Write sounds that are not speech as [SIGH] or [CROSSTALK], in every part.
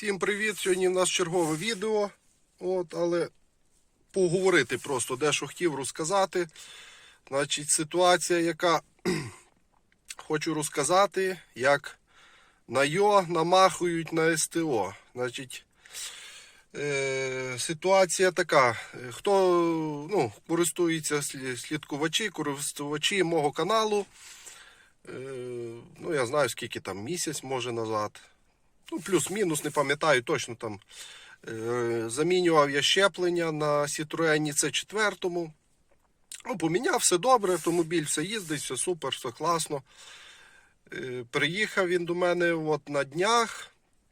Всім привіт! Сьогодні в нас чергове відео. От, але поговорити просто дещо хотів розказати. Значить, ситуація, яка [CLEARS THROAT] хочу розказати, як на ЙО намахують на СТО. Значить, е, ситуація така. Хто ну, користується слі- слідкувачі, користувачі мого каналу. Е, ну, я знаю, скільки там місяць може назад. Ну, плюс-мінус, не пам'ятаю точно там. Е, замінював я щеплення на Citroen c 4 Ну, поміняв все добре, автомобіль все їздить, все супер, все класно. Е, приїхав він до мене от на днях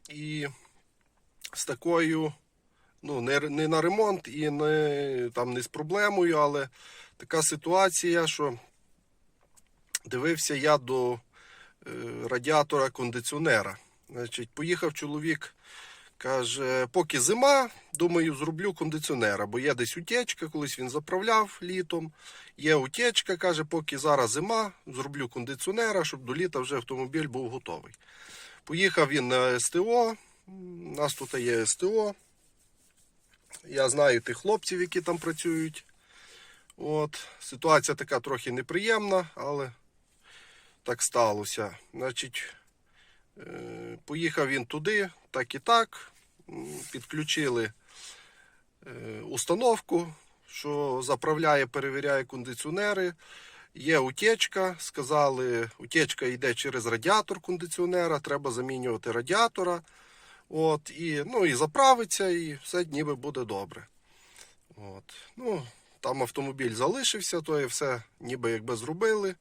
і з такою, ну, не, не на ремонт і не, там, не з проблемою, але така ситуація, що дивився я до е, радіатора кондиціонера. Значить, поїхав чоловік, каже, поки зима, думаю, зроблю кондиціонера, бо є десь утечка, колись він заправляв літом. Є утечка, каже, поки зараз зима, зроблю кондиціонера, щоб до літа вже автомобіль був готовий. Поїхав він на СТО. У нас тут є СТО. Я знаю тих хлопців, які там працюють. От, ситуація така трохи неприємна, але так сталося. Значить, поїхав він туди, так і так. Підключили е, установку, що заправляє, перевіряє кондиціонери. Є утечка, сказали, утечка йде через радіатор кондиціонера, треба замінювати радіатора. От, і, ну, і заправиться, і все ніби буде добре. От. Ну, там автомобіль залишився, то і все ніби якби зробили.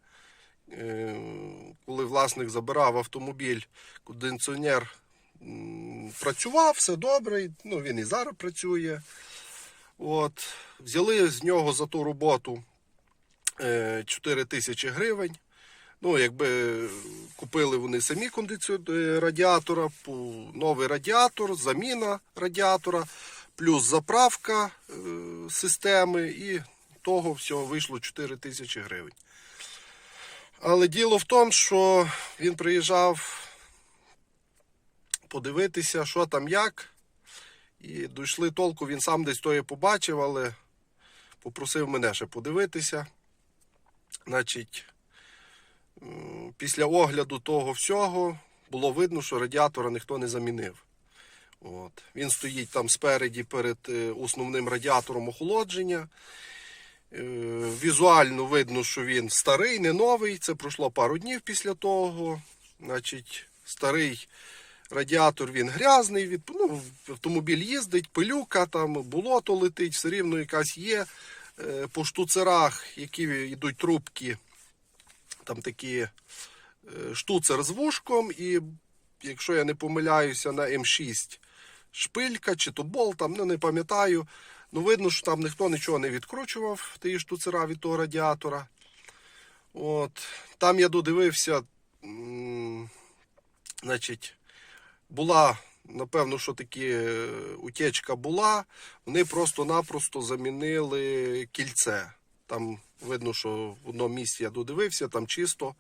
Е, Коли власник забирав автомобіль, кондиціонер працював, все добре. Ну, він і зараз працює. От. Взяли з нього за ту роботу е, 4 тисячі гривень. Ну, якби купили вони самі е, радіатора, новий радіатор, заміна радіатора, плюс заправка е, системи, і того всього вийшло 4 тисячі гривень. Але діло в тому, що він приїжджав подивитися, що там як. І дійшли толку, він сам десь тоє побачив, але попросив мене ще подивитися. Значить, після огляду того всього було видно, що радіатора ніхто не замінив. От. Він стоїть там спереді перед е, основним радіатором охолодження. Е, Візуально видно, що він старий, не новий. Це пройшло пару днів після того. Значить, старий радіатор він грязний, від, ну, автомобіль їздить, пилюка, там болото летить, все рівно якась є. Е, По штуцерах, які йдуть трубки, там такі е, штуцер з вушком, і якщо я не помиляюся, на М6 шпилька чи то бол, там, ну не пам'ятаю. Ну, видно, що там ніхто нічого не відкручував, ті штуцера від того радіатора. От. Там я додивився, значить, була, напевно, що таки е, утечка була. Вони просто-напросто замінили кільце. Там видно, що в одному місці я додивився, там чисто,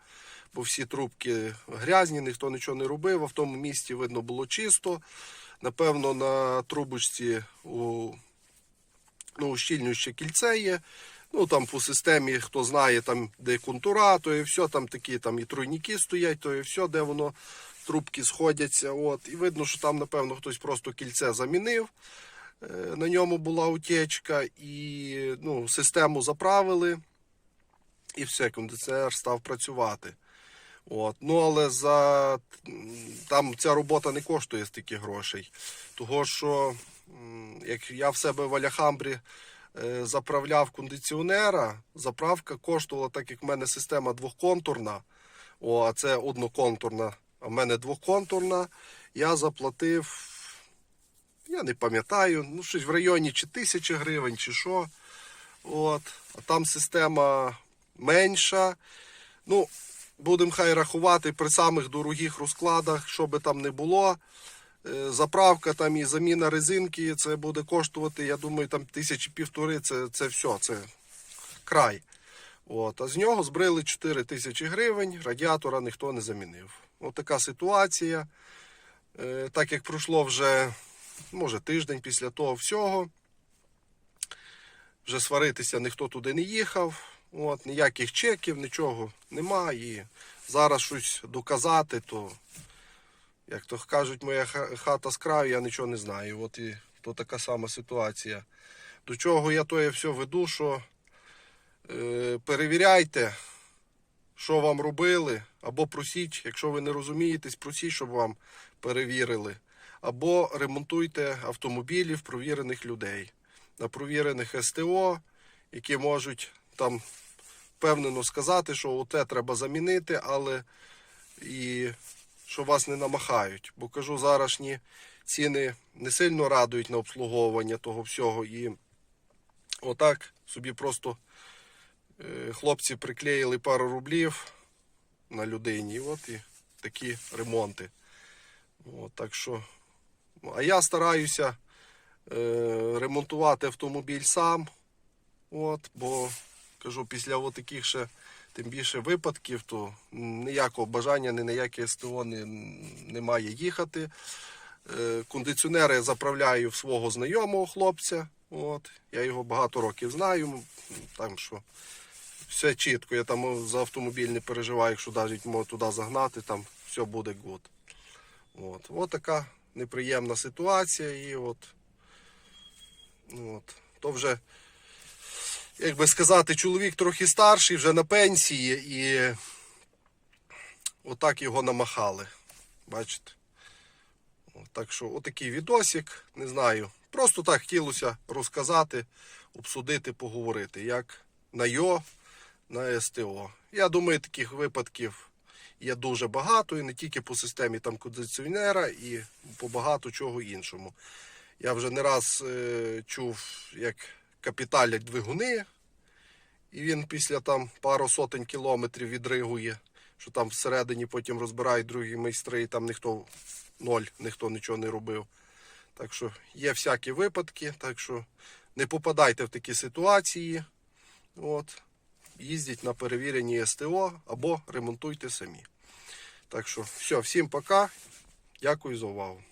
бо всі трубки грязні, ніхто нічого не робив. А в тому місці видно було чисто. Напевно, на трубочці у ну, ущільнююче кільце є. Ну там по системі, хто знає, там де контура, то і все, там такі там і тройники стоять, то і все, де воно трубки сходяться. От. І видно, що там, напевно, хтось просто кільце замінив. Е, На ньому була утечка, і ну, систему заправили, і все, кондиціонер став працювати. От. Ну, але за там ця робота не коштує стільки грошей. Того що як я в себе в Аляхамбрі е, заправляв кондиціонера, заправка коштувала, так як в мене система двохконтурна, о, а це одноконтурна, а в мене двохконтурна, я заплатив, я не пам'ятаю, ну щось в районі чи тисячі гривень, чи що. От. А там система менша. Ну, будемо хай рахувати при самих дорогих розкладах, що би там не було. Е, Заправка там і заміна резинки, це буде коштувати, я думаю, там тисячі півтори, це, це все, це край. От, а з нього збрили 4 тисячі гривень, радіатора ніхто не замінив. От така ситуація. Е, Так як пройшло вже, може, тиждень після того всього, вже сваритися ніхто туди не їхав. От, ніяких чеків, нічого нема. І зараз щось доказати, то, як то кажуть, моя хата з краю, я нічого не знаю. От і то така сама ситуація. До чого я то я все веду, що е, перевіряйте, що вам робили, або просіть, якщо ви не розумієтесь, просіть, щоб вам перевірили. Або ремонтуйте автомобілі в провірених людей, на провірених СТО, які можуть там впевнено сказати, що оте треба замінити, але і що вас не намахають. Бо кажу, зарашні ціни не сильно радують на обслуговування того всього. І отак собі просто е, хлопці приклеїли пару рублів на людині. От і такі ремонти. От, так що, ну, а я стараюся е, ремонтувати автомобіль сам. От, бо кажу, після от таких ще тим більше випадків, то ніякого бажання, ні на яке СТО не, немає їхати. Е, кондиціонери заправляю в свого знайомого хлопця. От, я його багато років знаю. Там що все чітко. Я там за автомобіль не переживаю, якщо навіть туди загнати, там все буде гуд. От. от така неприємна ситуація. І от, от, то вже, як би сказати, чоловік трохи старший, вже на пенсії, і отак його намахали. Бачите? Так що, отакий відосик, не знаю. Просто так хотілося розказати, обсудити, поговорити, як на йо, на СТО. Я думаю, таких випадків є дуже багато, і не тільки по системі там кондиціонера, і по багато чого іншому. Я вже не раз е, чув, як капіталять двигуни, і він після там пару сотень кілометрів відригує, що там всередині потім розбирають другі майстри, і там ніхто ноль, ніхто нічого не робив. Так що є всякі випадки, так що не попадайте в такі ситуації. От. Їздіть на перевірені СТО або ремонтуйте самі. Так що, все, всім пока. Дякую за увагу.